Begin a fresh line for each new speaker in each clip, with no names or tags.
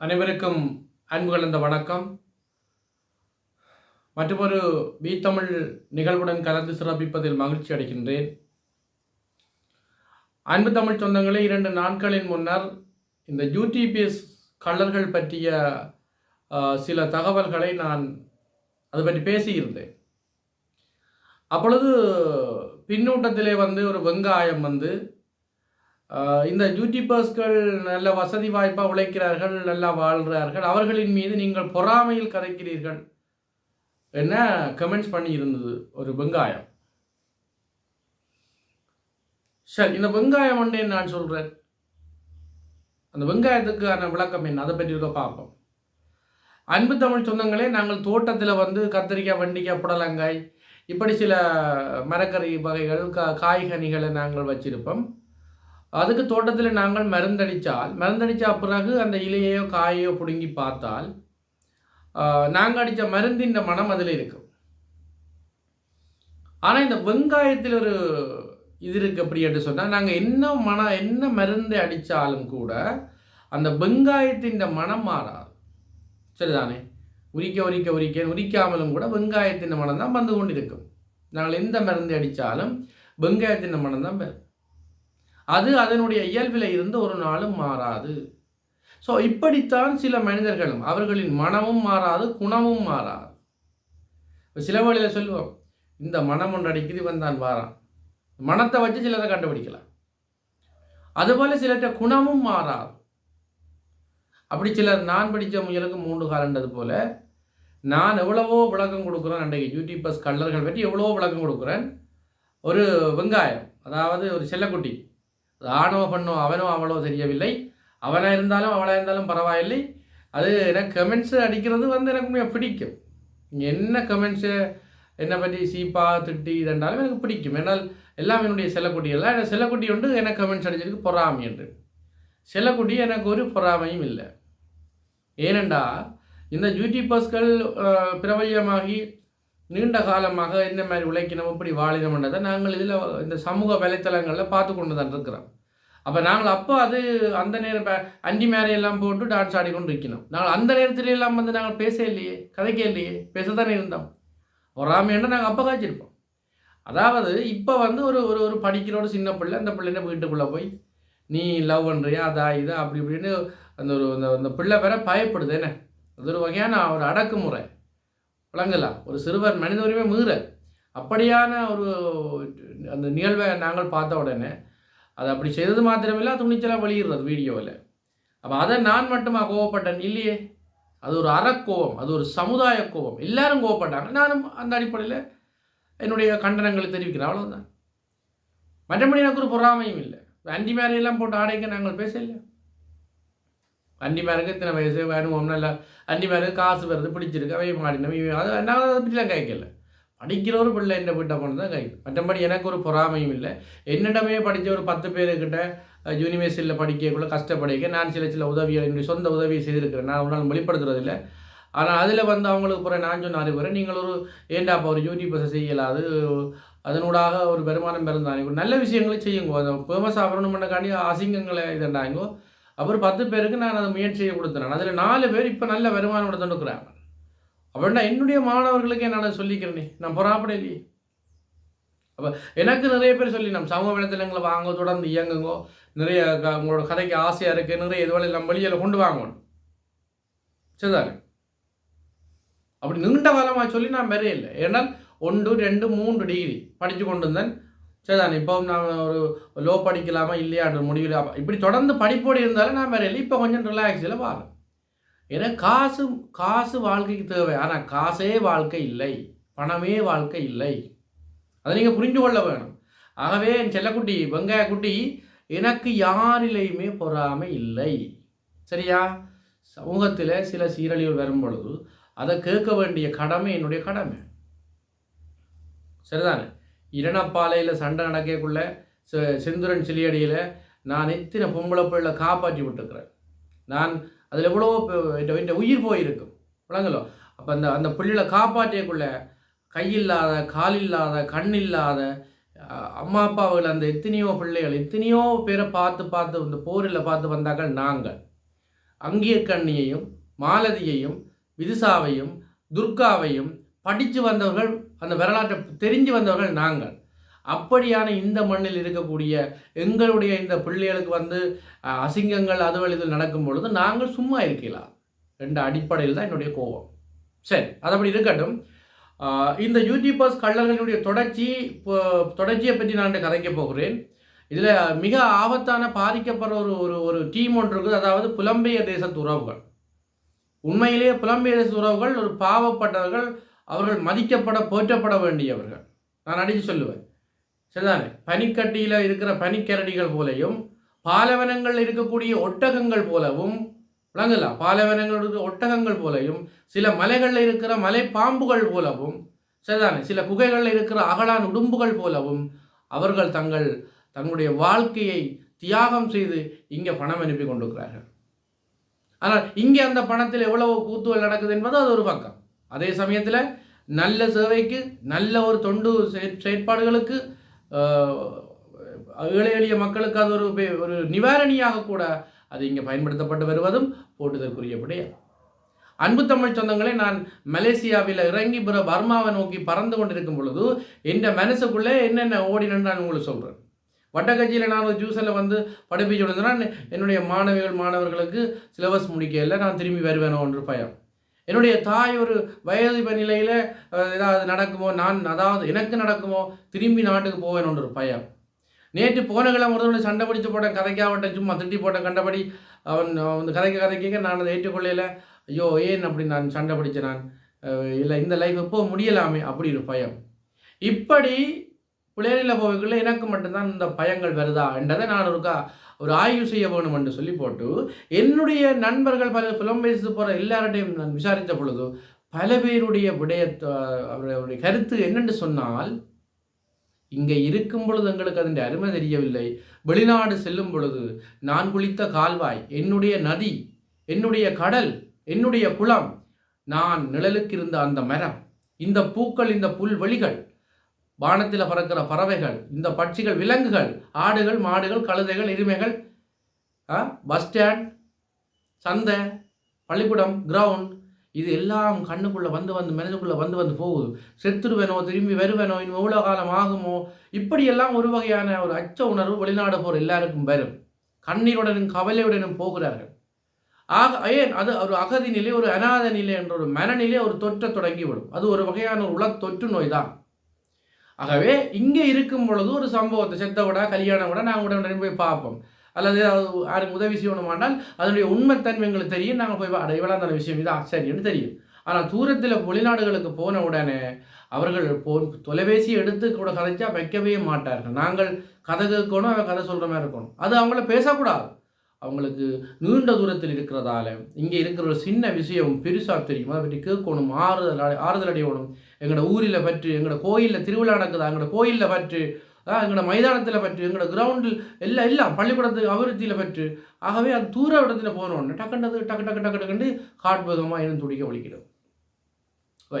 அனைவருக்கும் அன்பு கலந்த வணக்கம். மற்றொரு பி தமிழ் நிகழ்வுடன் கலந்து சிறப்பிப்பதில் மகிழ்ச்சி அடைகின்றேன். அன்பு தமிழ் சொந்தங்களே இரண்டு நாட்களின் முன்னர் இந்த யூடிபிஎஸ் கலர்கள் பற்றிய சில தகவல்களை நான் அது பற்றி பேசியிருந்தேன். அப்பொழுது பின்னூட்டத்திலே வந்து ஒரு வெங்காயம் வந்து இந்த யூடியூபர்ஸ்கள் நல்ல வசதி வாய்ப்பாக உழைக்கிறார்கள் நல்லா வாழ்கிறார்கள் அவர்களின் மீது நீங்கள் பொறாமையில் கதைக்கிறீர்கள். என்ன? கமெண்ட்ஸ் பண்ணி இருந்தது. ஒரு வெங்காயம். சரி இந்த வெங்காயம் ஒன்றே நான் சொல்கிறேன் அந்த வெங்காயத்துக்கான விளக்கம் என்ன? அதை பற்றி இதை பார்ப்போம். அன்பு தமிழ் சொந்தங்களே நாங்கள் தோட்டத்தில் வந்து கத்திரிக்காய் வெண்டிக்காய் புடலங்காய் இப்படி சில மரக்கறி வகைகள் கா காய்கனிகளை நாங்கள் வச்சிருப்போம். அதுக்கு தோட்டத்தில் நாங்கள் மருந்தடித்தால் மருந்தடித்த பிறகு அந்த இலையையோ காயையோ பிடுங்கி பார்த்தால் நாங்கள் அடித்த மருந்தின் மனம் அதில் இருக்கும். ஆனால் இந்த வெங்காயத்தில் ஒரு இது இருக்கு அப்படி என்று சொன்னால் நாங்கள் என்ன மன என்ன மருந்து அடித்தாலும் கூட அந்த வெங்காயத்தின் மனம் மாறாது. சரிதானே? உரிக்க உரிக்க உரிக்க உரிக்காமலும் கூட வெங்காயத்தின் மனம் தான் வந்து கொண்டிருக்கும். நாங்கள் எந்த மருந்து அடித்தாலும் வெங்காயத்தின் மனம் தான் வரும். அது அதனுடைய இயல்பில் இருந்து ஒரு நாளும் மாறாது. ஸோ இப்படித்தான் சில மனிதர்களும் அவர்களின் மனமும் மாறாது குணமும் மாறாது. சில வழியில் சொல்லுவோம் இந்த மனம் ஒன்று அடிக்குது இவன் தான் வாரான். மனத்தை வச்சு சிலரை கண்டுபிடிக்கலாம். அதுபோல் சிலர்கிட்ட குணமும் மாறாது. அப்படி சிலர் நான் படித்த முயலுக்கு மூன்று காலன்றது போல் நான் எவ்வளவோ விளக்கம் கொடுக்குறேன் அன்றைக்கு யூடியூபர்ஸ் கல்லர்கள் பற்றி எவ்வளவோ விளக்கம் கொடுக்குறேன். ஒரு வெங்காயம் அதாவது ஒரு செல்லக்குட்டி அது ஆணவ பண்ணோ அவனோ அவளோ தெரியவில்லை. அவனாக இருந்தாலும் அவளாக இருந்தாலும் பரவாயில்லை. அது எனக்கு கமெண்ட்ஸு அடிக்கிறது வந்து எனக்கு உண்மையாக பிடிக்கும். என்ன கமெண்ட்ஸு என்னை பற்றி சீப்பா திட்டி இதென்றாலும் எனக்கு பிடிக்கும். ஏன்னால் எல்லாம் என்னுடைய செல்லக்குட்டியெல்லாம் எனக்கு செல்லக்குட்டி உண்டு எனக்கு கமெண்ட்ஸ் அடிச்சிருக்கு பொறாமை என்று. செல்லக்குட்டி எனக்கு ஒரு பொறாமையும் இல்லை. ஏனெண்டா இந்த யூடியூபர்ஸ்கள் அஹ், பிரபல்யமாகி நீண்ட காலமாக என்ன மாதிரி உழைக்கணும் இப்படி வாழினோம்ன்றதை நாங்கள் இதில் இந்த சமூக வலைத்தளங்களில் பார்த்து கொண்டு தான் இருக்கிறோம். அப்போ நாங்கள் அப்போ அது அந்த நேரம் ப- அண்டி மேரை எல்லாம் போட்டு டான்ஸ் ஆடிக்கொண்டு இருக்கணும். நாங்கள் அந்த நேரத்துல எல்லாம் வந்து நாங்கள் பேச இல்லையே கதைக்க இல்லையே பேசத்தானே இருந்தோம். பொறாமைன்னு நாங்கள் அப்போ காய்ச்சிருப்போம். அதாவது இப்போ வந்து ஒரு ஒரு ஒரு படிக்கிற ஒரு சின்ன பிள்ளை அந்த பிள்ளைங்க வீட்டுக்குள்ளே போய் நீ லவ் பண்ணுறியா அதா இதா? அப்படி இப்படின்னு அந்த ஒரு அந்த அந்த பிள்ளை பேர பயப்படுது. என்ன? அது ஒரு வகையான ஒரு அடக்குமுறை. வழங்கலாம் ஒரு சிறுவர் மனித உரிமை மீறல் அப்படியான ஒரு அந்த நிகழ்வை நாங்கள் பார்த்த உடனே அது அப்படி செய்தது மாத்திரமில்லை துணிச்சலாக வெளியிடுறது வீடியோவில். அப்போ அதை நான் மட்டுமா கோவப்பட்டேன்? இல்லையே. அது ஒரு அறக்கோவம் அது ஒரு சமுதாய கோவம். எல்லாரும் கோவப்பட்டாங்க. நானும் அந்த அடிப்படையில் என்னுடைய கண்டனங்களை தெரிவிக்கிறேன். அவ்வளோதான் மற்றபடி எனக்கு ஒரு பொறாமையும் இல்லை. அண்டி மேரையெல்லாம் போட்டு ஆடைக்க நாங்கள் பேசல அண்டி மேருக்கு இத்தனை வயசு வேணுமோம் இல்லை அண்டி மேருக்கு காசு வருது பிடிச்சிருக்கு அவை மாடினோம் இவன் அது நான் அதை பற்றிலாம் கேட்கல படிக்கிற ஒரு பிள்ளை என்ன வீட்டை போனது தான் கை மற்றபடி எனக்கு ஒரு பொறாமையும் இல்லை என்னிடமே படித்த ஒரு பத்து பேருக்கிட்ட யூனிவர்சிட்டியில் படிக்கக்குள்ள கஷ்டப்படிக்க நான் சில சில உதவிகள் என்னுடைய சொந்த உதவியை செய்திருக்கிறேன் நான் ஒரு வெளிப்படுத்துறதில்ல ஆனால் அதில் வந்து அவங்களுக்கு புற நான் சொன்ன அறிவுரை நீங்கள் ஒரு ஏண்டாப்பா ஒரு யூடியூப்பை செய்யலாது அதனூடாக ஒரு வருமானம் பிறந்தாங்க நல்ல விஷயங்களை செய்யுங்க அந்த ஃபேமஸ் பண்ணக்காண்டி அசிங்கங்களை இதண்டாங்கோ அப்புறம் பத்து பேருக்கு நான் அதை முயற்சியை கொடுத்துறேன் அதில் நாலு பேர் இப்போ நல்ல வருமானம் எடுத்துருக்குறாங்க அப்படின்னா என்னுடைய மாணவர்களுக்கே நான் சொல்லிக்கிறேனே? நான் பொறாப்பட இல்லையே. அப்போ எனக்கு நிறைய பேர் சொல்லி நம்ம சமூக வலைத்தளங்களை வாங்க தொடர்ந்து இயங்குங்கோ. நிறைய க- உங்களோட கதைக்கு ஆசையாக இருக்குது நிறைய இதுவரை நம்ம வெளியில் கொண்டு வாங்கணும். சரிதாங்க அப்படி நீண்ட காலமாக சொல்லி நான் வரையில்லை இல்லை ஏன்னால் ஒன்று ரெண்டு மூன்று டிகிரி படித்து கொண்டு இருந்தேன் சரிதானே இப்போ நான் ஒரு லோ படிக்கலாமா இல்லையான்ற முடிவில் இப்படி தொடர்ந்து படிப்போடு இருந்தாலும் நான் வேறு இல்லை. இப்போ கொஞ்சம் ரிலாக்ஸில் பாரு ஏன்னா காசு காசு வாழ்க்கைக்கு தேவை. ஆனால் காசே வாழ்க்கை இல்லை. பணமே வாழ்க்கை இல்லை. அதை நீங்கள் புரிஞ்சு கொள்ள வேணும். ஆகவே என் செல்லக்குட்டி வெங்காய குட்டி எனக்கு யாரிலையுமே பொறாமை இல்லை. சரியா? சமூகத்தில் சில சீரழிவுகள் வரும் பொழுது அதை கேட்க வேண்டிய கடமை என்னுடைய கடமை. சரிதானே? இரணப்பாலையில் சண்டை நடக்கக்குள்ள செ- செந்துரன் சிலியடியில் நான் எத்தனை பொம்பளை பிள்ளை காப்பாற்றி விட்டுருக்குறேன். நான் அதில் எவ்வளோ என் உயிர் போயிருக்கும். விளங்கலோ அப்போ அந்த அந்த பிள்ளைகளை காப்பாற்றியக்குள்ள கையில்லாத காலில்லாத கண்ணில்லாத இல்லாத அம்மா அப்பாவுகள் அந்த எத்தனையோ பிள்ளைகள் எத்தனையோ பேரை பார்த்து பார்த்து இந்த போரில் பார்த்து வந்தார்கள் நாங்கள். அங்கியக்கண்ணியையும் மாலதியையும் விதுசாவையும் துர்காவையும் படித்து வந்தவர்கள் அந்த வரலாற்றை தெரிஞ்சு வந்தவர்கள் நாங்கள். அப்படியான இந்த மண்ணில் இருக்கக்கூடிய எங்களுடைய இந்த பிள்ளைகளுக்கு வந்து அசிங்கங்கள் அது இது நடக்கும் பொழுது நாங்கள் சும்மா இருக்கலாம் என்ற அடிப்படையில் தான் என்னுடைய கோபம். சரி அது அப்படி இருக்கட்டும். இந்த யூடியூபர்ஸ் கள்ளர்களுடைய தொடர்ச்சி இப்போ தொடர்ச்சியை பற்றி நான் கதைக்க போகிறேன். இதில் மிக ஆபத்தான பாதிக்கப்படுற ஒரு ஒரு ஒரு டீம் ஒன்று இருக்குது. அதாவது புலம்பெயர் தேசத்து உறவுகள். உண்மையிலேயே புலம்பெயர் தேச உறவுகள் ஒரு பாவப்பட்டவர்கள் அவர்கள் மதிக்கப்பட போற்றப்பட வேண்டியவர்கள். நான் அடித்து சொல்லுவேன். சரிதானே? பனிக்கட்டியில் இருக்கிற பனிக்கரடிகள் போலையும் பாலைவனங்களில் இருக்கக்கூடிய ஒட்டகங்கள் போலவும் விளங்குதா? பாலவனங்கள் இருக்கிற ஒட்டகங்கள் போலையும் சில மலைகளில் இருக்கிற மலை பாம்புகள் போலவும் சரிதானே? சில குகைகளில் இருக்கிற அகலான் உடும்புகள் போலவும் அவர்கள் தங்கள் தங்களுடைய வாழ்க்கையை தியாகம் செய்து இங்கே பணம் அனுப்பி கொண்டிருக்கிறார்கள். ஆனால் இங்கே அந்த பணத்தில் எவ்வளவு கூத்துவல் நடக்குது என்பது அது ஒரு பக்கம். அதே சமயத்தில் நல்ல சேவைக்கு நல்ல ஒரு தொண்டு செயற்பாடுகளுக்கு ஏழை எளிய மக்களுக்கு அது ஒரு ஒரு நிவாரணியாக கூட அது இங்கே பயன்படுத்தப்பட்டு வருவதும் போட்டுதற்குரியபடி அன்பு தமிழ் சொந்தங்களே நான் மலேசியாவில் இறங்கி பிற பர்மாவை நோக்கி பறந்து கொண்டிருக்கும் பொழுது என் மனசுக்குள்ளே என்னென்ன ஓடினு நான் உங்களுக்கு சொல்கிறேன் வட்டக்கட்சியில் நான் ஒரு ஜூஸில் வந்து படிப்பிச்சு என்னுடைய மாணவிகள் மாணவர்களுக்கு சிலபஸ் முடிக்கல நான் திரும்பி வருவேனோ என்று பயம். என்னுடைய தாய் ஒரு வயது நிலையில் ஏதாவது நடக்குமோ நான் அதாவது எனக்கு நடக்குமோ திரும்பி நாட்டுக்கு போவேன் ஒரு பயம். நேற்று போன கிழமை ஒருத்தவனை சண்டை பிடிச்சு போட்டேன் கதைக்காவட்டேன் சும்மா திட்டி போட்டேன் கண்டபடி. அவன் அந்த வந்து கதைக்க கதைக்க நான் அதை ஏற்றுக்கொள்ளையில் ஐயோ ஏன் அப்படி நான் சண்டை பிடிச்சேன் நான்? இல்லை இந்த லைஃப் எப்போ முடியலாமே அப்படி ஒரு பயம். இப்படி பிள்ளைகளில் போவதுக்குள்ளே எனக்கு மட்டும்தான் இந்த பயங்கள் வருதா என்றதை நான் ஒருக்கா ஒரு ஆய்வு செய்ய வேணும் என்று சொல்லி போட்டு என்னுடைய நண்பர்கள் பல புலம்பெயர்ந்து போகிற எல்லார்டையும் நான் விசாரித்த பொழுது பல பேருடைய விடய அவருடைய கருத்து என்னென்று சொன்னால் இங்கே இருக்கும் பொழுது எங்களுக்கு அதன் அருமை தெரியவில்லை. வெளிநாடு செல்லும் பொழுது நான் குளித்த கால்வாய் என்னுடைய நதி என்னுடைய கடல் என்னுடைய குளம் நான் நிழலுக்கு இருந்த அந்த மரம் இந்த பூக்கள் இந்த புல்வெளிகள் வானத்தில் பறக்கிற பறவைகள் இந்த பட்சிகள் விலங்குகள் ஆடுகள் மாடுகள் கழுதைகள் எருமைகள் ஆ, பஸ் ஸ்டாண்ட் சந்தை பள்ளிக்கூடம் கிரவுண்ட் இது எல்லாம் கண்ணுக்குள்ளே வந்து வந்து மனதுக்குள்ளே வந்து வந்து போகுது. செத்துருவேனோ திரும்பி வருவேனோ இன்னும் எவ்வளோ காலம் ஆகுமோ? இப்படியெல்லாம் ஒரு வகையான ஒரு அச்ச உணர்வு வெளிநாடு போகிற எல்லாருக்கும் வரும். கண்ணீருடனும் கவலையுடனும் போகிறார்கள். ஆக ஏன்? அது ஒரு அகதி நிலை ஒரு அநாத நிலை என்ற ஒரு மனநிலை ஒரு தொற்ற தொடங்கிவிடும். அது ஒரு வகையான ஒரு உலக தொற்று நோய் தான் ஆகவே இங்கே இருக்கும் பொழுது ஒரு சம்பவத்தை செத்த விட கல்யாணம் விட நாங்கள் உடனே போய் பார்ப்போம். அல்லது யாருக்கு உதவி செய்யணுமானால் அதனுடைய உண்மைத்தன்மை எங்களுக்கு தெரியும். நாங்கள் போய் அட இவ்வளோ அந்த விஷயம் இதான் சரின்னு தெரியும். ஆனால் தூரத்தில் வெளிநாடுகளுக்கு போன உடனே அவர்கள் போ தொலைபேசி எடுத்து கூட கதைச்சா வைக்கவே மாட்டார்கள். நாங்கள் கதை கேட்கணும் அவன் கதை சொல்கிற மாதிரி இருக்கணும். அது அவங்கள பேசக்கூடாது. அவங்களுக்கு நீண்ட தூரத்தில் இருக்கிறதால இங்கே இருக்கிற ஒரு சின்ன விஷயம் பெருசாக தெரியும். அதை பற்றி கேட்கணும் ஆறுதல் அடை- ஆறுதல் அடையணும். எங்களோட ஊரில் பற்று எங்களோட கோயிலில் திருவிழா நடக்குதா எங்களோட கோயிலில் பற்று எங்களோட மைதானத்தில் பற்று எங்களோட கிரவுண்டில் எல்லாம் எல்லாம் பள்ளிக்கூடத்துக்கு அபிவிருத்தியில் பற்று. ஆகவே அது தூர இடத்துல போனோன்னு டக்குன்றது டக்கு டக்கு டக்கு டக்குண்டு காட்பகமாக இருந்து துடிக்க ஒழிக்கிறது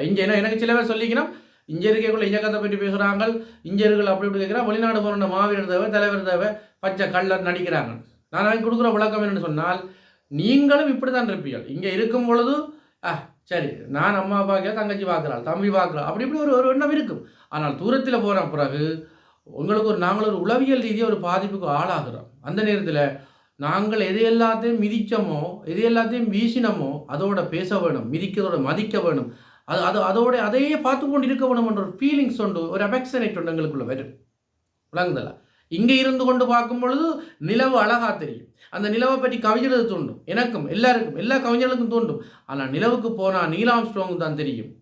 இங்கே என்ன எனக்கு சில பேர் சொல்லிக்கணும் இங்கே இருக்கக்குள்ள இயக்கத்தை பற்றி பேசுகிறாங்க இந்தியர்கள் அப்படி இப்படி கேட்குறா வெளிநாடு போகிற மாவீரர் தேவை தலைவர் தேவை பச்சை கள்ளர் நடிக்கிறாங்க. நான் கொடுக்குற விளக்கம் என்னென்னு சொன்னால் நீங்களும் இப்படி தான் இருப்பீர்கள். இங்கே இருக்கும் பொழுது ஆ சரி நான் அம்மா பார்க்கல தங்கச்சி பார்க்குறாள் தம்பி பார்க்குறாள் அப்படி இப்படி ஒரு ஒரு எண்ணம் இருக்கும். ஆனால் தூரத்தில் போன பிறகு உங்களுக்கு ஒரு நாங்கள் ஒரு உளவியல் ரீதியாக ஒரு பாதிப்புக்கு ஆளாகிறோம். அந்த நேரத்தில் நாங்கள் எது எல்லாத்தையும் மிதித்தோமோ எது எல்லாத்தையும் வீசினோமோ அதோட பேச வேணும் மிதிக்கிறதோட மதிக்க வேணும். அது அது அதோட அதையே பார்த்து கொண்டு இருக்க வேணும்ன்ற ஒரு ஃபீலிங்ஸ் உண்டு ஒரு அபெக்ஷனேட் உண்டு எங்களுக்குள்ளே வரும். விளங்குதல? இங்கே இருந்து கொண்டு பார்க்கும் பொழுது நிலவு அழகா தெரியும். அந்த நிலவை பற்றி கவிஞர்களுக்கு தோண்டும். எனக்கும் எல்லாருக்கும் எல்லா கவிஞர்களுக்கும் தோண்டும். ஆனால் நிலவுக்கு போனால் நீலாம் ஸ்ட்ரோங் தான் தெரியும்.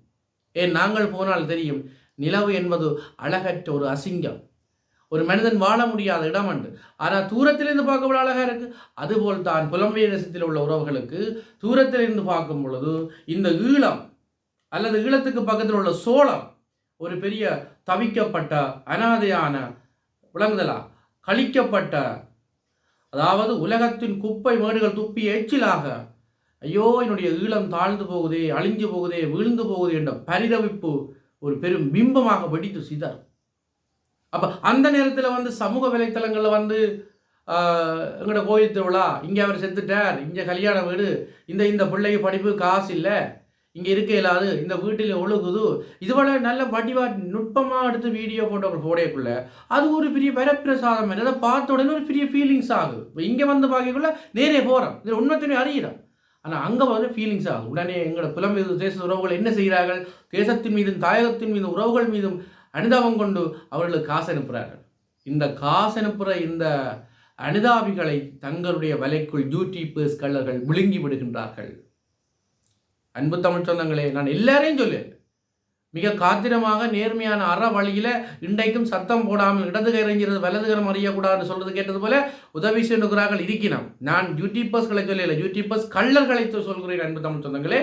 ஏன் நாங்கள் போனால் தெரியும் நிலவு என்பது அழகற்ற ஒரு அசிங்கம். ஒரு மனிதன் வாழ முடியாத இடம் உண்டு ஆனால் தூரத்திலிருந்து பார்க்க அழகாக இருக்கு. அதுபோல் தான் புலம்பெயர் தேசத்தில் உள்ள உறவுகளுக்கு தூரத்திலிருந்து பார்க்கும் பொழுது இந்த ஈழம் அல்லது ஈழத்துக்கு பக்கத்தில் உள்ள சோளம் ஒரு பெரிய தவிக்கப்பட்ட அனாதையான விளங்குதலா? கழிக்கப்பட்ட அதாவது உலகத்தின் குப்பை மேடுகள் துப்பி எச்சிலாக ஐயோ என்னுடைய ஈழம் தாழ்ந்து போகுதே அழிஞ்சு போகுதே வீழ்ந்து போகுதே என்ற பரிதவிப்பு ஒரு பெரும் பிம்பமாக வெடித்து சிதறும். அப்போ அந்த நேரத்தில் வந்து சமூக வலைத்தளங்களில் வந்து எங்களோட கோயில் திருவிழா இங்கே அவர் செத்துட்டார் இங்கே கல்யாண வீடு இந்த இந்த பிள்ளைக்கு படிப்பு காசு இல்லை இங்கே இருக்க இல்லாது இந்த வீட்டில் ஒழுகுது. இதுபோல் நல்ல வடிவா நுட்பமாக எடுத்து வீடியோ ஃபோட்டோக்கள் போடக்குள்ள அது ஒரு பெரிய வரப்பிரசாதம் அதை பார்த்த உடனே ஒரு பெரிய ஃபீலிங்ஸ் ஆகுது. இப்போ இங்கே வந்து பார்க்கக்குள்ள நேரே போகிறோம் இது உண்மைத்தனே அறிகிறோம் ஆனால் அங்கே வந்து ஃபீலிங்ஸ் ஆகும் உடனே எங்களோட புலம்பெயர் தேச உறவுகள் என்ன செய்கிறார்கள்? தேசத்தின் மீதும் தாயகத்தின் மீதும் உறவுகள் மீதும் அனுதாபம் கொண்டு அவர்களுக்கு காசு அனுப்புகிறார்கள். இந்த காசு அனுப்புகிற இந்த அனுதாபிகளை தங்களுடைய வலைக்குள் யூடியூபர்ஸ் கள்ளர்கள் விழுங்கி விடுகின்றார்கள். அன்பு தமிழ் சொந்தங்களே நான் எல்லாரையும் சொல்லேன் மிக காத்திரமாக நேர்மையான அற வழியில் இன்றைக்கும் சத்தம் போடாமல் இடது கரைஞ்சிறது வலது கரம் அறியக்கூடாதுன்னு சொல்றது கேட்டது போல உதவி செய்கிறார்கள் இருக்கிறோம் நான் யூடியூபர்ஸ்களை சொல்லல யூடியூபர்ஸ் கள்ளர்களை சொல்கிறேன் அன்பு தமிழ் சொந்தங்களே.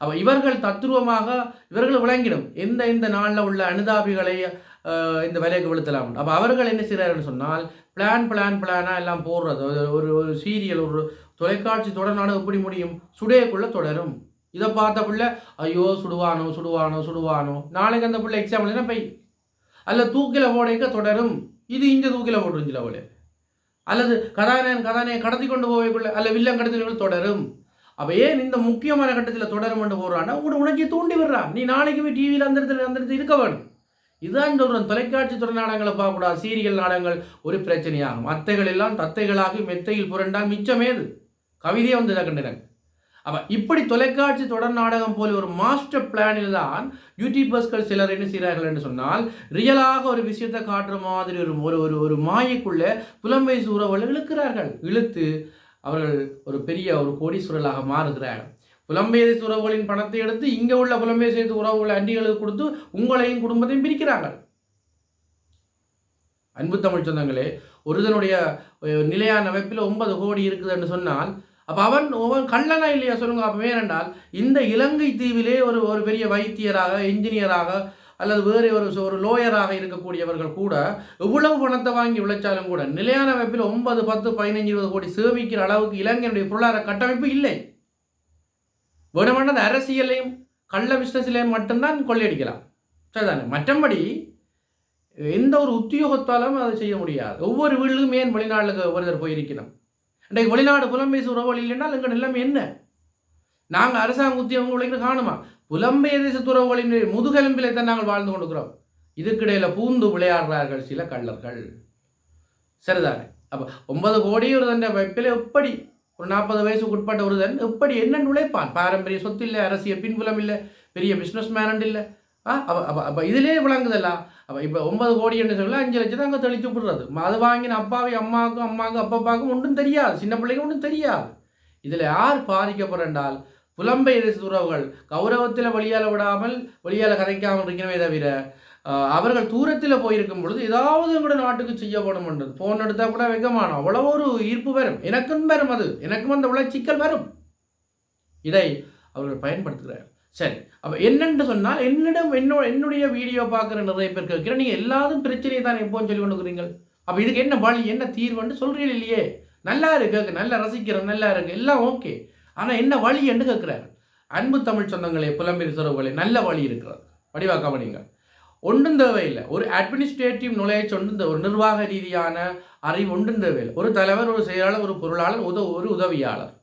அப்போ இவர்கள் தத்துருவமாக இவர்கள் விளங்கிடும். எந்த எந்த நாளில் உள்ள அனுதாபிகளை இந்த விலைக்கு விழுத்தலாம்? அப்போ அவர்கள் என்ன செய்கிறார்கள் சொன்னால் பிளான் பிளான் பிளானாக எல்லாம் போடுறது. ஒரு ஒரு சீரியல் ஒரு தொலைக்காட்சி தொடர்னாலும் எப்படி முடியும்? சுடையக்குள்ளே தொடரும். இதை பார்த்த பிள்ளை ஐயோ சுடுவானோ சுடுவானோ சுடுவானோ. நாளைக்கு அந்த பிள்ளை எக்ஸாம் எழுதினா பை அல்ல தூக்கில போடைக்க தொடரும். இது இங்கே தூக்கில போட்டுருந்துச்சு அவளே. அல்லது கதாநாயகன் கதாநாயகன் கடத்தி கொண்டு போவைக்குள்ள அல்ல வில்லன் கடத்தி தொடரும். அப்போ ஏன் இந்த முக்கியமான கட்டத்தில் தொடரும் என்று போடுறான்னா உங்களோட உணர்ச்சியை தூண்டி விடுறான் நீ நாளைக்கு போய் டிவியில் அந்த இடத்துல அந்த இடத்துல இருக்க வேணும். இதுதான் சொல்கிறேன் தொலைக்காட்சி துறை நாடகங்களை பார்க்கக்கூடாது சீரியல் நாடகங்கள் ஒரு பிரச்சனையாகும். அத்தைகள் எல்லாம் தத்தைகளாகி மெத்தையில் புரண்டால் மிச்சமேது கவிதையை வந்து கண்டினேன் அப்போ இப்படி தொலைக்காட்சி தொடர் நாடகம் போல ஒரு மாஸ்டர் பிளானில் தான் யூடியூபர்ஸ்கள் சிலர் என்ன செய்கிறார்கள் என்று சொன்னால் ரியலாக ஒரு விஷயத்தை காட்டுற மாதிரி ஒரு ஒரு ஒரு ஒரு மாயைக்குள்ளே புலம்பெய் உறவுகள் இழுக்கிறார்கள். இழுத்து அவர்கள் ஒரு பெரிய ஒரு கோடீஸ்வரலாக மாறுகிறார்கள் புலம்பெயர் உறவுகளின் பணத்தை எடுத்து இங்கே உள்ள புலம்பெயர் சேர்த்து உறவுகளை அண்டிகளுக்கு கொடுத்து உங்களையும் குடும்பத்தையும் பிரிக்கிறார்கள். அன்பு தமிழ் சொந்தங்களே ஒருதனுடைய நிலையான அமைப்பில் ஒன்பது கோடி இருக்குது என்று சொன்னால் அப்போ அவன் ஒவ்வொரு கள்ளனா இல்லையா சொல்லுங்க. அப்போ ஏனென்றால் இந்த இலங்கை தீவிலே ஒரு ஒரு பெரிய வைத்தியராக இன்ஜினியராக அல்லது வேறு ஒரு ஒரு லோயராக இருக்கக்கூடியவர்கள் கூட எவ்வளவு பணத்தை வாங்கி உழைச்சாலும் கூட நிலையான அமைப்பில் ஒன்பது பத்து பதினஞ்சு இருபது கோடி சேமிக்கிற அளவுக்கு இலங்கையினுடைய பொருளாதார கட்டமைப்பு இல்லை. வேணுமென்றது அரசியலையும் கள்ள பிஸ்னஸ்லையும் மட்டும்தான் கொள்ளையடிக்கலாம். சரிதானே? மற்றபடி எந்த ஒரு உத்தியோகத்தாலும் அதை செய்ய முடியாது. ஒவ்வொரு வீடுக்கும் ஏன் வெளிநாடுக்கு ஒருத்தர் போயிருக்கணும் இன்றைக்கு வெளிநாடு புலம்பெயர் உறவுகள் இல்லைன்னா எங்கள் நிலைமை என்ன? நாங்கள் அரசாங்க உத்தியோகம் உழைக்கிற காணுமா? புலம்பெயர் தேசத்துறவுகளின் முதுகெலும்பிலே தான் நாங்கள் வாழ்ந்து கொண்டிருக்கிறோம். இதுக்கிடையில் பூந்து விளையாடுறார்கள் சில கள்ளர்கள். சரிதானே? அப்போ ஒன்பது கோடி ஒரு தண்டை வைப்பில் எப்படி ஒரு நாற்பது வயசுக்கு உட்பட்ட ஒரு தன் எப்படி என்ன உழைப்பான் பாரம்பரிய சொத்து இல்லை அரசியல் பின்புலம் இல்லை பெரிய பிஸ்னஸ் மேனண்ட் இல்லை. அப்போ அப்போ அப்போ இதிலே விளங்குதல்ல? அப்போ இப்போ ஒன்பது கோடி என்று சொல்ல அஞ்சு லட்சம் அங்கே தெளிச்சு விடுறது அது வாங்கின அப்பாவை அம்மாவுக்கும் அம்மாவுக்கும் அப்பாவுக்கும் ஒன்றும் தெரியாது. சின்ன பிள்ளைக்கும் ஒன்றும் தெரியாது. இதில் யார் பாதிக்கப்படுறால்? புலம்பெயர் உறவுகள் கௌரவத்தில் வழியால் விடாமல் வழியால் கதைக்காமல் இருக்கிறவே தவிர அவர்கள் தூரத்தில் போயிருக்கும் பொழுது ஏதாவது கூட நாட்டுக்கு செய்யப்படும் என்றது. ஃபோன் எடுத்தால் கூட வைக்கமானோம். அவ்வளோ ஒரு ஈர்ப்பு வரும். எனக்கும் வரும் அது. எனக்கும் அந்த உழைச்சிக்கல் வரும். இதை அவர்கள் பயன்படுத்துகிறார் சரி. அப்போ என்னென்று சொன்னால் என்னிடம் என்னோட என்னுடைய வீடியோ பார்க்குற நிறைய பேர் கேட்குறேன் நீங்கள் எல்லாரும் பிரச்சனையை தான் எப்போன்னு சொல்லி கொண்டு அப்போ இதுக்கு என்ன வழி என்ன தீர்வுன்னு சொல்கிறீங்க இல்லையே? நல்லா இருக்கு நல்லா ரசிக்கிறேன் நல்லா இருக்கு எல்லாம் ஓகே. ஆனால் என்ன வழி என்று கேட்குறாரு. அன்பு தமிழ் சொந்தங்களே புலம்பெயர் சிறவுகளே நல்ல வழி இருக்கிறது. வடிவா கவனிங்க. ஒன்றும் தேவையில்லை. ஒரு அட்மினிஸ்ட்ரேட்டிவ் நுழைய சொன்ன ஒரு நிர்வாக ரீதியான அறிவு ஒன்றும் தேவையில்லை. ஒரு தலைவர் ஒரு செயலாளர் ஒரு பொருளாளர் உத ஒரு உதவியாளர்.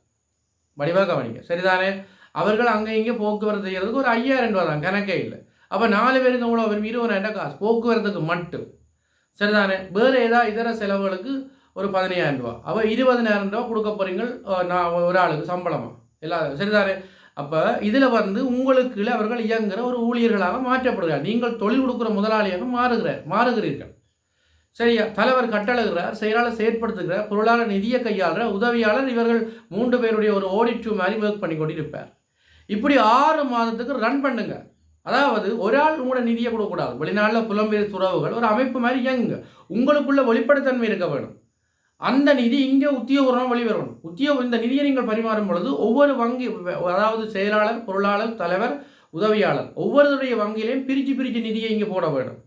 வடிவாக கவனிங்க. சரிதானே? அவர்கள் அங்கே இங்கே போக்குவரத்து செய்கிறதுக்கு ஒரு ஐயாயிரம் ரூபா தான் கணக்கே இல்லை. அப்போ நாலு பேருக்கு அவ்வளோ வரும் இருபதாயிரம் காசு போக்குவரத்துக்கு மட்டும். சரிதானே? வேறு ஏதாவது இதர செலவுகளுக்கு ஒரு பதினையாயிரம் ரூபா அப்போ இருபதினாயிரம் ரூபா கொடுக்க போகிறீங்க நான் ஒரு ஆளுக்கு சம்பளமாக எல்லா சரிதானே? அப்போ இதில் வந்து உங்களுக்கு அவர்கள் இயங்குகிற ஒரு ஊழியர்களாக மாற்றப்படுகிறார். நீங்கள் தொழில் கொடுக்குற முதலாளியாக மாறுகிறார் மாறுகிறீர்கள். சரியா? தலைவர் கட்டளகிறார் செயலாளர் செயற்படுத்துகிறார் பொருளாளர் நிதியை கையாளுற உதவியாளர் இவர்கள் மூன்று பேருடைய ஒரு ஓடிட்டு மாதிரி ஒர்க் பண்ணி கொண்டிருப்பார் இப்படி ஆறு மாதத்துக்கு ரன் பண்ணுங்க. அதாவது ஒரு ஆள் உங்களோட நிதியை கொடுக்கக்கூடாது. வெளிநாட்டில் புலம்பெயர் துறவுகள் ஒரு அமைப்பு மாதிரி இயங்குங்க. உங்களுக்குள்ள வெளிப்படைத்தன்மை இருக்க வேணும். அந்த நிதி இங்கே உத்தியோகபூர்வமாக வெளிவரணும். உத்தியோக இந்த நிதியை நீங்கள் பரிமாறும் பொழுது ஒவ்வொரு வங்கி அதாவது செயலாளர் பொருளாளர் தலைவர் உதவியாளர் ஒவ்வொருடைய வங்கியிலையும் பிரித்து பிரித்து நிதியை இங்கே போட வேண்டும்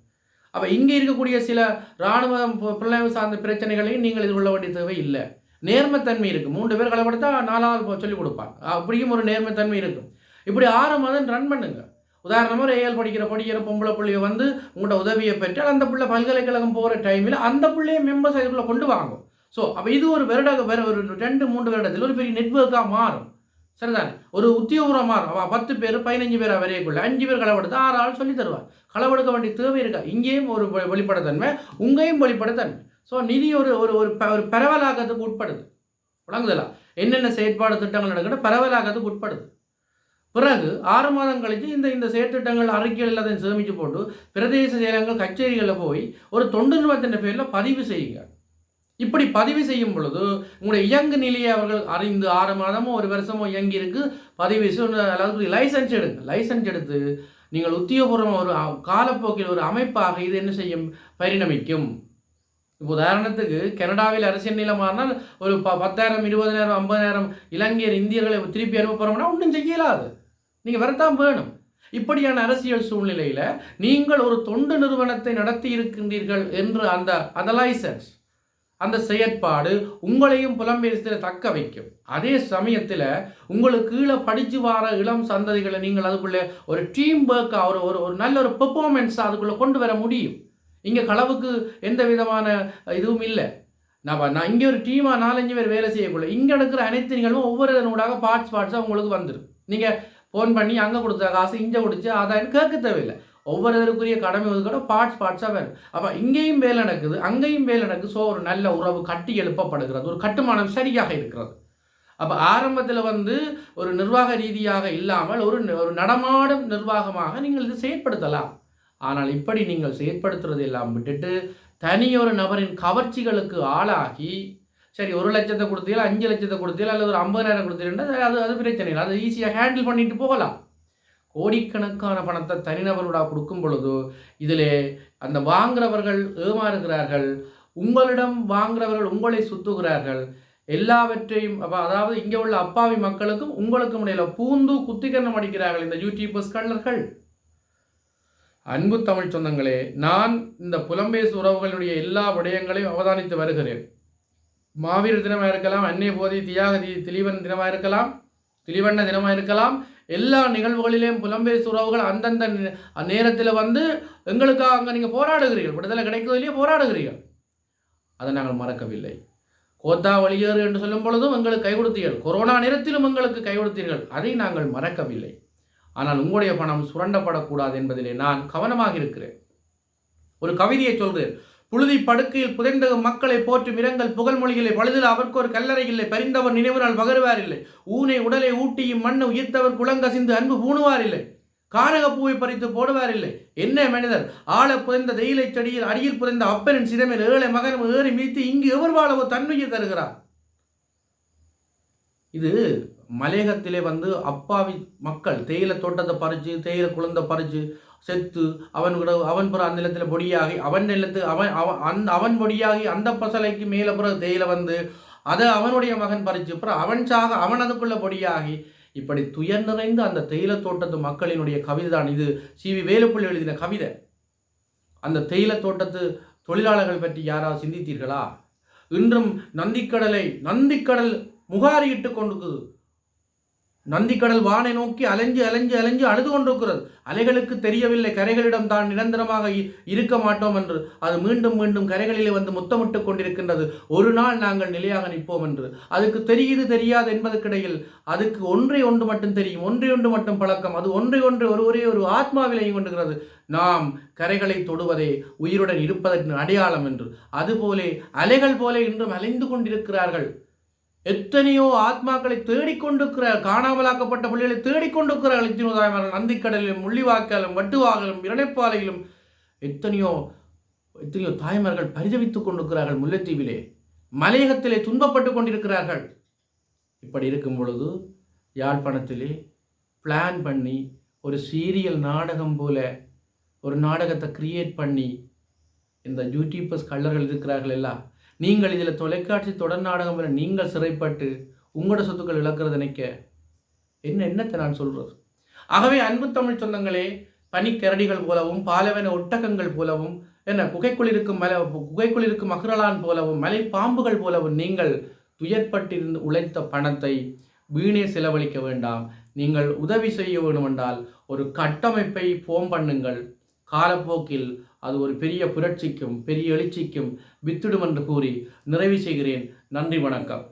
அப்போ இங்கே இருக்கக்கூடிய சில இராணுவ பிள்ளைவு சார்ந்த பிரச்சனைகளையும் நீங்கள் எதிர்கொள்ள வேண்டிய தேவை இல்லை. நேர்மைத்தன்மை இருக்குது மூன்று பேர் கலப்படுத்தா நாலாவது சொல்லிக் கொடுப்பாங்க. அப்படியும் ஒரு நேர்மைத்தன்மை இருக்கும் இப்படி ஆறு மாதம் ரன் பண்ணுங்க. உதாரணமாக ஏஎல் படிக்கிற படிக்கிற பொம்பளை பிள்ளைய வந்து உங்களோட உதவியை பெற்றால் அந்த பிள்ளை பல்கலைக்கழகம் போகிற டைமில் அந்த பிள்ளைய மெம்பர்ஸ் அதுக்குள்ளே கொண்டு வாங்கும். ஸோ அப்போ இது ஒரு வருட வேறு ஒரு ரெண்டு மூன்று வருடத்தில் ஒரு பெரிய நெட்ஒர்க்காக மாறும். சரிதானே? ஒரு உத்தியோகபூர்வம் மாறும். பத்து பேர் பதினஞ்சு பேர் வரையக்குள்ள அஞ்சு பேர் களவெடுத்து ஆறு ஆள் சொல்லி தருவார். களவெடுக்க வேண்டிய தேவை இருக்கா? இங்கேயும் ஒரு வெ- வெளிப்படைத்தன்மை உங்கேயும் வெளிப்படைத்தன்மை. ஸோ நிதி ஒரு ஒரு ஒரு ப- ஒரு பரவலாக்கத்துக்கு உட்படுது. விளங்குதலா? என்னென்ன செயற்பாடு திட்டங்கள் நடக்கிற பரவலாக்கத்துக்கு உட்படுது. பிறகு ஆறு மாதம் கழித்து இந்த இந்த செயற்திட்டங்கள் அறிக்கைகள் எல்லாத்தையும் சேமித்து போட்டு பிரதேச செயலகங்கள் கச்சேரிகளில் போய் ஒரு தொண்டு நிறுவனத்தின் பேரில் பதிவு செய்யுங்க. இப்படி பதிவு செய்யும் பொழுது உங்களுடைய இயங்கு நிலையை அவர்கள் அறிந்து ஆறு மாதமோ ஒரு வருஷமோ இயங்கி இருக்கு பதிவு அதாவது லைசன்ஸ் எடுங்க. லைசன்ஸ் எடுத்து நீங்கள் உத்தியோகபூர்வம் ஒரு காலப்போக்கில் ஒரு அமைப்பாக இது என்ன செய்யும்? பரிணமிக்கும். இப்போ உதாரணத்துக்கு கனடாவில் அரசியல் நிலை ஒரு ப பத்தாயிரம் இருபதாயிரம் ஐம்பதாயிரம் இலங்கையர் இந்தியர்களை திருப்பி அனுப்ப போகிறோம்னா ஒன்றும் செய்யலாது. நீங்கள் வரத்தான் வேணும். இப்படியான அரசியல் சூழ்நிலையில் நீங்கள் ஒரு தொண்டு நிறுவனத்தை நடத்தி இருக்கின்றீர்கள் என்று அந்த அந்த லைசன்ஸ் அந்த செயற்பாடு உங்களையும் புலம்பெயர்த்தில் தக்க வைக்கும். அதே சமயத்தில் உங்களுக்கு கீழே படித்து வர இளம் சந்ததிகளை நீங்கள் அதுக்குள்ளே ஒரு டீம் ஒர்க்காக ஒரு ஒரு ஒரு நல்ல ஒரு பெர்ஃபார்மன்ஸ் அதுக்குள்ளே கொண்டு வர முடியும். இங்கே களவுக்கு எந்த விதமான இதுவும் இல்லை. நான் நான் இங்கே ஒரு டீமாக நாலஞ்சு பேர் வேலை செய்யக்குள்ள இங்கே எடுக்கிற அனைத்து நிகழ்வும் ஒவ்வொரு இதனூடாக பார்ட்ஸ் பார்ட்ஸாக உங்களுக்கு வந்துடும் நீங்கள் ஃபோன் பண்ணி அங்கே கொடுத்த காசு இங்கே கொடுத்து அதான் கேட்க தேவையில்லை. ஒவ்வொரு இதற்குரிய கடமை ஒதுக்கோட பார்ட்ஸ் பார்ட்ஸாக வேறு அப்போ இங்கேயும் வேலை நடக்குது அங்கேயும் வேலை நடக்குது. ஸோ ஒரு நல்ல உறவு கட்டி எழுப்பப்படுகிறது ஒரு கட்டுமானம் சரியாக இருக்கிறது. அப்போ ஆரம்பத்தில் வந்து ஒரு நிர்வாக ரீதியாக இல்லாமல் ஒரு ந- ஒரு நடமாடும் நிர்வாகமாக நீங்கள் இது செயற்படுத்தலாம். ஆனால் இப்படி நீங்கள் செயற்படுத்துறது எல்லாம் விட்டுட்டு தனியொரு நபரின் கவர்ச்சிகளுக்கு ஆளாகி சரி ஒரு லட்சத்தை கொடுத்தீங்களா அஞ்சு லட்சத்தை கொடுத்தீங்களா அல்லது ஒரு ஐம்பதாயிரம் கொடுத்தீங்கன்னா அது அது பிரச்சனை இல்லை. அதை ஈஸியாக ஹேண்டில் பண்ணிட்டு போகலாம். கோடிக்கணக்கான பணத்தை தனிநபரோட கொடுக்கும் பொழுது இதில் அந்த வாங்குறவர்கள் ஏமாறுகிறார்கள் உங்களிடம் வாங்குறவர்கள் உங்களை சுத்துகிறார்கள் எல்லாவற்றையும் அப்போ அதாவது இங்கே உள்ள அப்பாவி மக்களுக்கும் உங்களுக்கும் இடையில பூந்து குத்திகரணம் அடிக்கிறார்கள் இந்த யூடியூபர்ஸ் கள்ளர்கள். அன்பு தமிழ் சொந்தங்களே நான் இந்த புலம்பெயர் உறவுகளுடைய எல்லா விடயங்களையும் அவதானித்து வருகிறேன். மாவீர தினமாக இருக்கலாம் அன்னை போதி தியாக தி திலீவன் தினமாக இருக்கலாம் திலீவண்ண தினமாக இருக்கலாம் எல்லா நிகழ்வுகளிலேயும் புலம்பெயர் உறவுகள் அந்தந்த நேரத்தில் வந்து எங்களுக்காக அங்கே நீங்கள் போராடுகிறீர்கள். விடுதலை கிடைக்கிறதுலையே போராடுகிறீர்கள். அதை நாங்கள் மறக்கவில்லை. கோத்தா வழியேறு என்று சொல்லும் பொழுதும் எங்களுக்கு கை கொடுத்தீர்கள். கொரோனா நேரத்திலும் எங்களுக்கு கை கொடுத்தீர்கள். அதை நாங்கள் மறக்கவில்லை. ஆனால் உங்களுடைய பணம் சுரண்டப்படக்கூடாது என்பதிலே நான் கவனமாக இருக்கிறேன். ஒரு கவிதையை சொல்கிறேன் புழுதி படுக்கையில் புதைந்த மக்களை போற்றும் இரங்கல் புகழ்மொழிகளை பழுதில் அவருக்கு ஒரு கல்லறை இல்லை. பரிந்தவர் நினைவுறால் பகருவார் இல்லை. ஊனை உடலை ஊட்டியும் மண்ணை உயிர்த்தவர் குளங்கசிந்து அன்பு பூணுவார் இல்லை. கானகப்பூவை பறித்து போடுவார் இல்லை. என்ன மனிதர்? ஆழ புதைந்த தேயிலை செடியில் அடியில் புதைந்த அப்பனின் சிதமில் ஏழை மகனும் ஏறி மீத்து இங்கு எவர் வாழவோ தன்மையை தருகிறார்? இது மலையகத்திலே வந்து அப்பாவி மக்கள் தேயிலை தோட்டத்தை பறித்து தேயிலை குழந்தை பறித்து செத்து அவன் கூட அவன் பிற அந்த நிலத்தில் பொடியாகி அவன் நிலத்து அவன் அவன் அந்த அவன் பொடியாகி அந்த பசலைக்கு மேலே பிறகு தேயிலை வந்து அதை அவனுடைய மகன் பறித்து அப்புறம் அவன் சாக அவன் அதுக்குள்ள பொடியாகி இப்படி துயர் நிறைந்த அந்த தேயிலை தோட்டத்து மக்களினுடைய கவிதை தான் இது. சி. வி. வேலுப்புள்ளி எழுதின கவிதை. அந்த தேயிலை தோட்டத்து தொழிலாளர்கள் பற்றி யாராவது சிந்தித்தீர்களா? இன்றும் நந்திக்கடலை நந்திக்கடல் முகாரியிட்டு கொண்டிருக்குது. நந்திக்கடல் வானை நோக்கி அலைஞ்சு அலைஞ்சு அலைஞ்சு அழுது கொண்டிருக்கிறது. அலைகளுக்கு தெரியவில்லை. கரைகளிடம் தான் நிரந்தரமாக இ- இருக்க மாட்டோம் என்று. அது மீண்டும் மீண்டும் கரைகளிலே வந்து முத்தமிட்டு கொண்டிருக்கின்றது. ஒரு நாள் நாங்கள் நிலையாக நிற்போம் என்று. அதுக்கு தெரியுது தெரியாது என்பதற்கிடையில் அதுக்கு ஒன்றை ஒன்று மட்டும் தெரியும். ஒன்றை ஒன்று மட்டும் பழக்கம். அது ஒன்றை ஒன்று ஒரு ஒரே ஒரு ஆத்மாவிலையும் கொண்டுகிறது நாம் கரைகளை தொடுவதே உயிருடன் இருப்பதற்கு அடையாளம் என்று. அதுபோலே அலைகள் போல இன்றும் அலைந்து கொண்டிருக்கிறார்கள். எத்தனையோ ஆத்மாக்களை தேடிக்கொண்டிருக்கிற காணாமலாக்கப்பட்ட பிள்ளைகளை தேடிக்கொண்டிருக்கிறார்கள் இத்தினோதாயமார்கள் நந்திக்கடலிலும் முள்ளிவாக்காலும் வட்டுவாகலும் இரணைப்பாலையிலும் எத்தனையோ எத்தனையோ தாய்மார்கள் பரிதவித்துக் கொண்டிருக்கிறார்கள் முல்லைத்தீவிலே. மலையகத்திலே துன்பப்பட்டு கொண்டிருக்கிறார்கள். இப்படி இருக்கும் பொழுது யாழ்ப்பாணத்திலே பிளான் பண்ணி ஒரு சீரியல் நாடகம் போல ஒரு நாடகத்தை கிரியேட் பண்ணி இந்த யூடியூபர்ஸ் கள்ளர்கள் இருக்கிறார்கள் எல்லாம் நீங்கள் இதில் தொலைக்காட்சி தொடர் நாடகம் என நீங்கள் சிறைப்பட்டு உங்களோட சொத்துக்கள் இழக்கிறது நினைக்க என்ன என்னத்தை நான் சொல்கிறது ஆகவே அன்பு தமிழ் சொந்தங்களே பனிக்கரடிகள் போலவும் பாலவன ஒட்டகங்கள் போலவும் என்ன குகைக்குள் இருக்கும் மல குகைக்குள் இருக்கும் மகரலான் போலவும் மலை பாம்புகள் போலவும் நீங்கள் துயர்பட்டிருந்து உழைத்த பணத்தை வீணே செலவழிக்க வேண்டாம். நீங்கள் உதவி செய்ய வேண்டுமென்றால் ஒரு கட்டமைப்பை ஃபோம் பண்ணுங்கள். காலப்போக்கில் அது ஒரு பெரிய புரட்சிக்கும் பெரிய எழுச்சிக்கும் வித்திடும் என்று கூறி நிறைவு செய்கிறேன். நன்றி வணக்கம்.